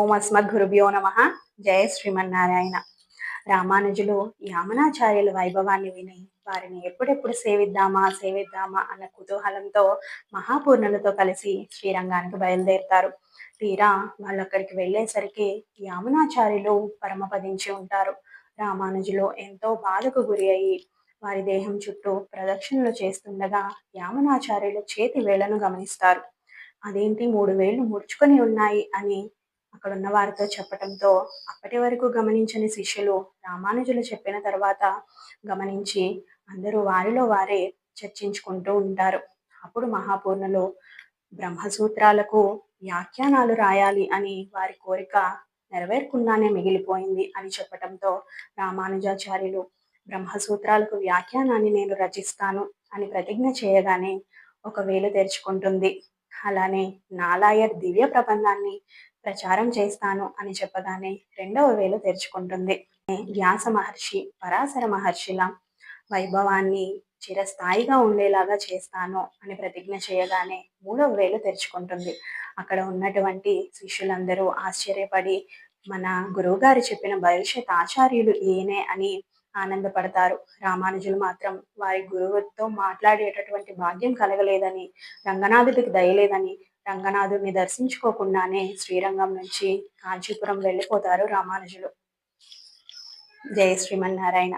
ఓం అస్మద్ గురుభ్యో నమ. జయ శ్రీమన్నారాయణ. రామానుజులు యామనాచార్యుల వైభవాన్ని విని వారిని ఎప్పుడెప్పుడు సేవిద్దామా సేవిద్దామా అన్న కుతూహలంతో మహాపూర్ణులతో కలిసి శ్రీరంగానికి బయలుదేరుతారు. తీరా వాళ్ళు అక్కడికి వెళ్ళేసరికి యామునాచార్యులు పరమపదించి ఉంటారు. రామానుజులు ఎంతో బాధకు గురి అయ్యి వారి దేహం చుట్టూ ప్రదక్షిణలు చేస్తుండగా యామునాచార్యులు చేతి వేళ్ళను గమనిస్తారు. అదేంటి మూడు వేళ్ళు ముడుచుకొని ఉన్నాయి అని అక్కడ ఉన్న వారితో చెప్పటంతో అప్పటి వరకు గమనించని శిష్యులు రామానుజులు చెప్పిన తర్వాత గమనించి అందరూ వారిలో వారే చర్చించుకుంటూ ఉంటారు. అప్పుడు మహాపూర్ణులు బ్రహ్మసూత్రాలకు వ్యాఖ్యానాలు రాయాలి అని వారి కోరిక నెరవేర్కున్నానే మిగిలిపోయింది అని చెప్పటంతో రామానుజాచార్యులు బ్రహ్మసూత్రాలకు వ్యాఖ్యానాన్ని నేను రచిస్తాను అని ప్రతిజ్ఞ చేయగానే ఒక వేలు తెరుచుకుంటుంది. అలానే నాలాయర్ దివ్య ప్రబంధాన్ని ప్రచారం చేస్తాను అని చెప్పగానే రెండవ వేలు తెరుచుకుంటుంది. వ్యాస మహర్షి పరాశర మహర్షిల వైభవాన్ని చిరస్థాయిగా ఉండేలాగా చేస్తాను అని ప్రతిజ్ఞ చేయగానే మూడవ వేలు తెరుచుకుంటుంది. అక్కడ ఉన్నటువంటి శిష్యులందరూ ఆశ్చర్యపడి మన గురువుగారు చెప్పిన భవిష్యత్ ఆచార్యులు ఈయనే అని ఆనందపడతారు. రామానుజులు మాత్రం వారి గురువుతో మాట్లాడేటటువంటి భాగ్యం కలగలేదని రంగనాథుడికి దయలేదని రంగనాథుడిని దర్శించుకోకుండానే శ్రీరంగం నుంచి కాంచీపురం వెళ్ళిపోతారు రామానుజులు. జయ శ్రీమన్నారాయణ.